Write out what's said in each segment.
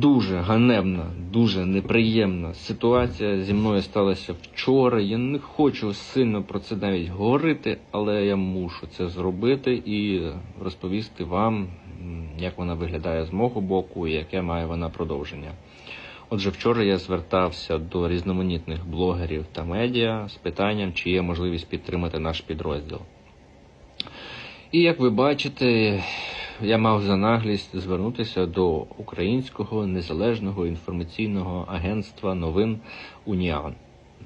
дуже ганебна, дуже неприємна ситуація зі мною сталася вчора. Я не хочу сильно про це навіть говорити, але я мушу це зробити і розповісти вам, як вона виглядає з мого боку і яке має вона продовження. Отже, вчора я звертався до різноманітних блогерів та медіа з питанням, чи є можливість підтримати наш підрозділ. І як ви бачите, я мав за наглість звернутися до українського незалежного інформаційного агентства новин Уніан.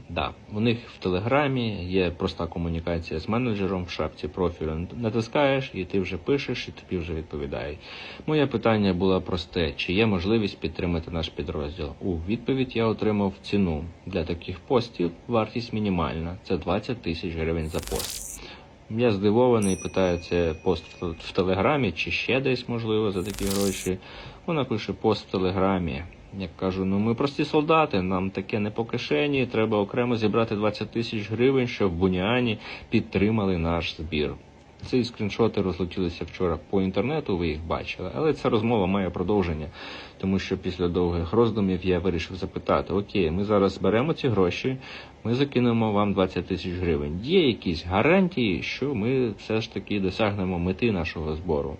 Да, у них в телеграмі є проста комунікація з менеджером в шапці профілю. Натискаєш, і ти вже пишеш, і тобі вже відповідають. Моє питання було просте: чи є можливість підтримати наш підрозділ? У відповідь я отримав ціну для таких постів. Вартість мінімальна це 20 тисяч гривень за пост. Я здивований, це пост в, в Телеграмі чи ще десь, можливо, за такі гроші. Вона пише пост в Телеграмі. Я кажу, ну ми прості солдати, нам таке не по кишені, треба окремо зібрати 20 тисяч гривень, щоб в Буніані підтримали наш збір. Ці скріншоти розлетілися вчора по інтернету, ви їх бачили, але ця розмова має продовження, тому що після довгих роздумів я вирішив запитати: Окей, ми зараз зберемо ці гроші, ми закинемо вам 20 тисяч гривень. Є якісь гарантії, що ми все ж таки досягнемо мети нашого збору?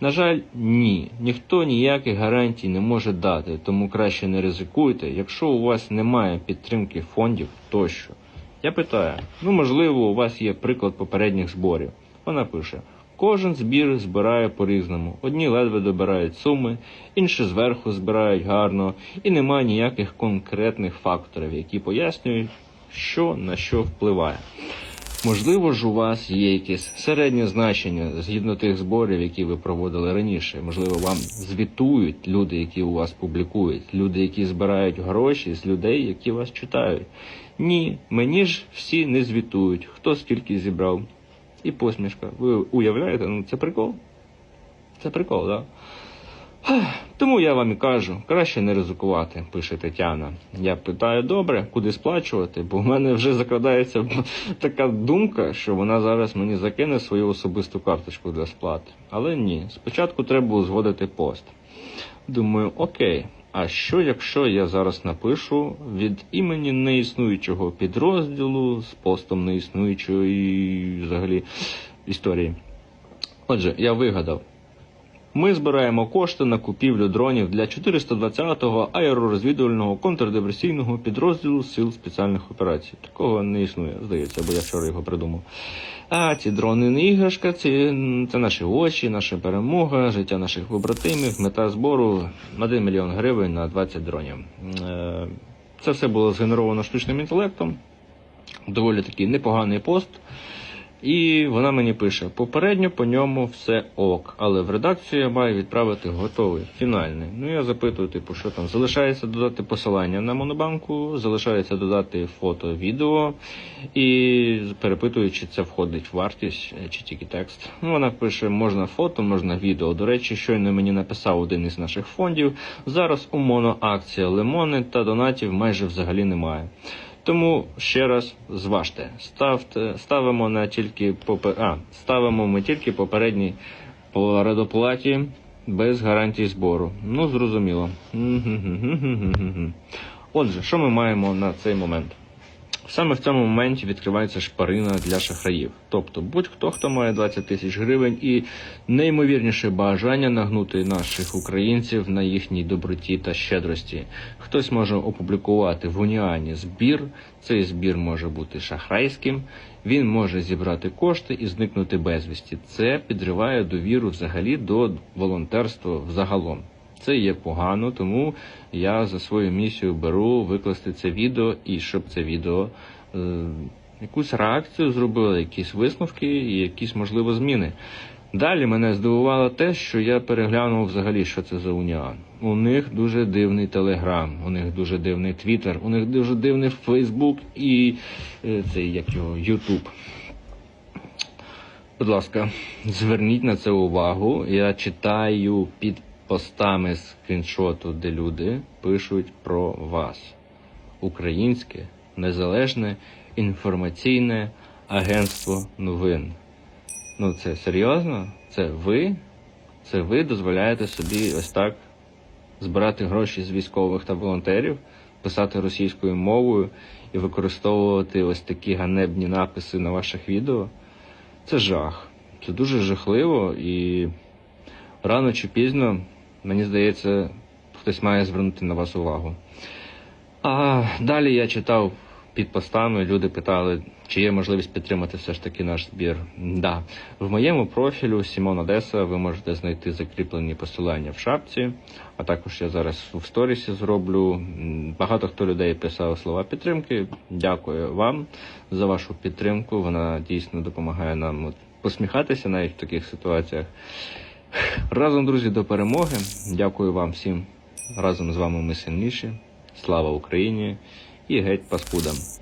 На жаль, ні. Ніхто ніяких гарантій не може дати, тому краще не ризикуйте, якщо у вас немає підтримки фондів тощо. Я питаю: ну можливо, у вас є приклад попередніх зборів. Вона пише: кожен збір збирає по-різному. Одні ледве добирають суми, інші зверху збирають гарно, і немає ніяких конкретних факторів, які пояснюють, що на що впливає. Можливо ж, у вас є якесь середнє значення згідно тих зборів, які ви проводили раніше. Можливо, вам звітують люди, які у вас публікують, люди, які збирають гроші з людей, які вас читають. Ні, мені ж всі не звітують, хто скільки зібрав. І посмішка. Ви уявляєте? Ну це прикол. Це прикол, так? Да? Тому я вам і кажу, краще не ризикувати, пише Тетяна. Я питаю, добре, куди сплачувати, бо в мене вже закрадається така думка, що вона зараз мені закине свою особисту карточку для сплати. Але ні, спочатку треба узгодити пост. Думаю, окей, а що якщо я зараз напишу від імені неіснуючого підрозділу з постом неіснуючої взагалі історії? Отже, я вигадав. Ми збираємо кошти на купівлю дронів для 420-го аеророзвідувального контрдиверсійного підрозділу Сил спеціальних операцій. Такого не існує, здається, бо я вчора його придумав. А ці дрони не іграшка, це, це наші очі, наша перемога, життя наших побратимів, мета збору 1 мільйон гривень на 20 дронів. Е, Це все було згенеровано штучним інтелектом. Доволі такий непоганий пост. І вона мені пише: попередньо по ньому все ок, але в редакцію я маю відправити готовий, фінальний. Ну я запитую, типу, що там залишається додати посилання на монобанку, залишається додати фото, відео і перепитую, чи це входить в вартість, чи тільки текст. Ну вона пише: можна фото, можна відео. До речі, щойно мені написав один із наших фондів. Зараз у моноакція лимони та донатів майже взагалі немає. Тому ще раз зважте, ставте, ставимо на тільки попе... а, ставимо ми тільки попередні по радоплаті без гарантій збору. Ну, зрозуміло. Отже, що ми маємо на цей момент? Саме в цьому моменті відкривається шпарина для шахраїв. Тобто будь-хто, хто має 20 тисяч гривень і неймовірніше бажання нагнути наших українців на їхній доброті та щедрості. Хтось може опублікувати в уніані збір. Цей збір може бути шахрайським. Він може зібрати кошти і зникнути безвісті. Це підриває довіру взагалі до волонтерства взагалом. Це є погано, тому я за свою місію беру викласти це відео і щоб це відео е, якусь реакцію зробило, якісь висновки і якісь можливо зміни. Далі мене здивувало те, що я переглянув взагалі, що це за уніан. У них дуже дивний телеграм, у них дуже дивний твіттер, у них дуже дивний Фейсбук і е, цей як його Ютуб. Будь ласка, зверніть на це увагу. Я читаю під постами скріншоту, де люди пишуть про вас. Українське незалежне інформаційне агентство новин. Ну це серйозно? Це ви? Це ви дозволяєте собі ось так збирати гроші з військових та волонтерів, писати російською мовою і використовувати ось такі ганебні написи на ваших відео. Це жах. Це дуже жахливо і рано чи пізно, мені здається, хтось має звернути на вас увагу. А далі я читав під постами, люди питали, чи є можливість підтримати все ж таки наш збір. Да. В моєму профілю Сімон Одеса ви можете знайти закріплені посилання в шапці, а також я зараз в сторісі зроблю. Багато хто людей писав слова підтримки. Дякую вам за вашу підтримку. Вона дійсно допомагає нам посміхатися навіть в таких ситуаціях. Разом, друзі, до перемоги. Дякую вам всім. Разом з вами ми сильніші. Слава Україні і геть паскудам.